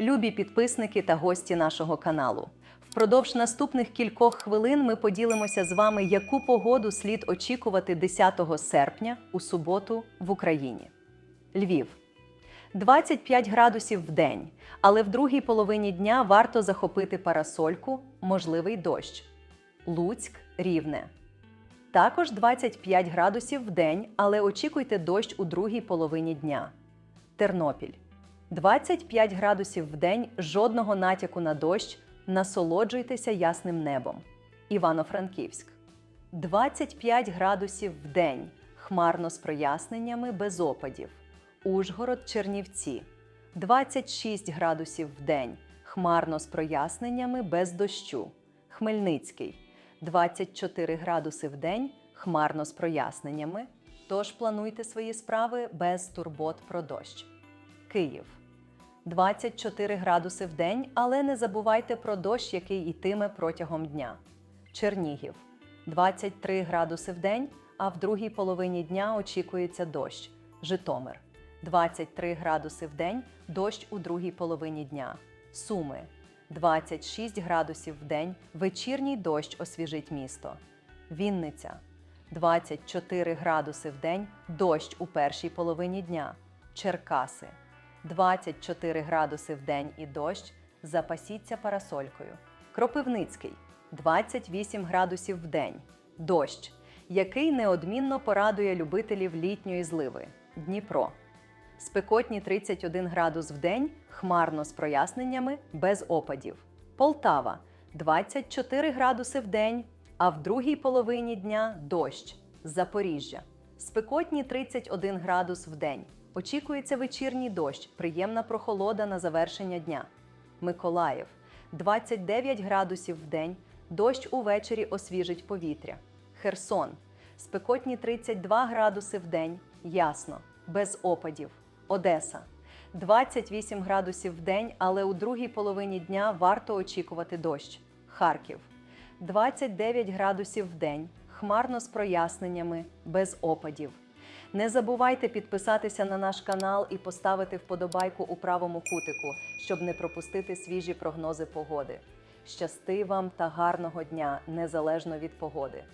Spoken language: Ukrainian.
любі підписники та гості нашого каналу. Впродовж наступних кількох хвилин ми поділимося з вами, яку погоду слід очікувати 10 серпня у суботу в Україні. Львів 25 градусів в день, але в другій половині дня варто захопити парасольку, можливий дощ. Луцьк рівне. Також 25 градусів в день, але очікуйте дощ у другій половині дня. Тернопіль 25 градусів в день, жодного натяку на дощ. Насолоджуйтеся ясним небом. Івано-Франківськ 25 градусів в день, хмарно з проясненнями без опадів. Ужгород Чернівці 26 градусів в день, хмарно з проясненнями без дощу. Хмельницький 24 градуси в день, хмарно з проясненнями. Тож плануйте свої справи без турбот про дощ. Київ 24 градуси в день, але не забувайте про дощ, який йтиме протягом дня. Чернігів 23 градуси в день, а в другій половині дня очікується дощ. Житомир 23 градуси в день, дощ у другій половині дня. Суми 26 градусів в день, вечірній дощ освіжить місто. Вінниця 24 градуси в день, дощ у першій половині дня. Черкаси 24 градуси в день і дощ. Запасіться парасолькою. Кропивницький 28 градусів в день. Дощ, який неодмінно порадує любителів літньої зливи. Дніпро. Спекотні 31 градус в день, хмарно з проясненнями, без опадів. Полтава 24 градуси в день, а в другій половині дня дощ. Запоріжжя. Спекотні 31 градус в день. Очікується вечірній дощ, приємна прохолода на завершення дня. Миколаїв 29 градусів в день, дощ увечері освіжить повітря. Херсон спекотні 32 градуси в день, ясно, без опадів. Одеса 28 градусів в день, але у другій половині дня варто очікувати дощ. Харків 29 градусів в день, хмарно з проясненнями, без опадів. Не забувайте підписатися на наш канал і поставити вподобайку у правому кутику, щоб не пропустити свіжі прогнози погоди. Щасти вам та гарного дня незалежно від погоди!